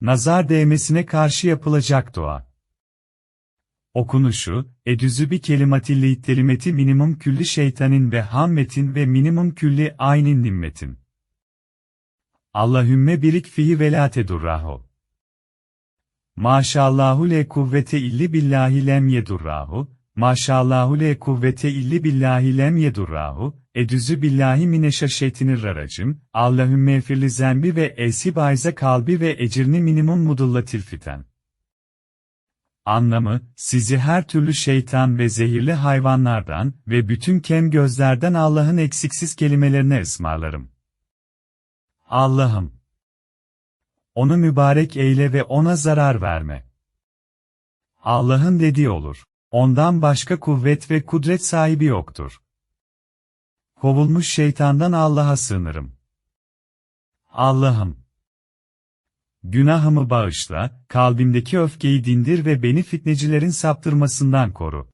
Nazar değmesine karşı yapılacak dua. Okunuşu, edüzü bir kelimatilli kelimeti minimum külli şeytanin ve hammetin ve minimum külli aynin nimmetin. Allahümme birik fihi ve la tedurrahu. Maşallahu le kuvvete illi billahi lem yedurrahu, maşallahu le kuvvete illi billahi lem yedurrahu, edüzü billahi mineşşeşşeytinir raracım, Allahümme firli zembi ve esib ayza kalbi ve ecirni minimum mudullatil fiten. Anlamı, sizi her türlü şeytan ve zehirli hayvanlardan ve bütün kem gözlerden Allah'ın eksiksiz kelimelerine ısmarlarım. Allah'ım! Onu mübarek eyle ve ona zarar verme. Allah'ın dediği olur. Ondan başka kuvvet ve kudret sahibi yoktur. Kovulmuş şeytandan Allah'a sığınırım. Allah'ım! Günahımı bağışla, kalbimdeki öfkeyi dindir ve beni fitnecilerin saptırmasından koru.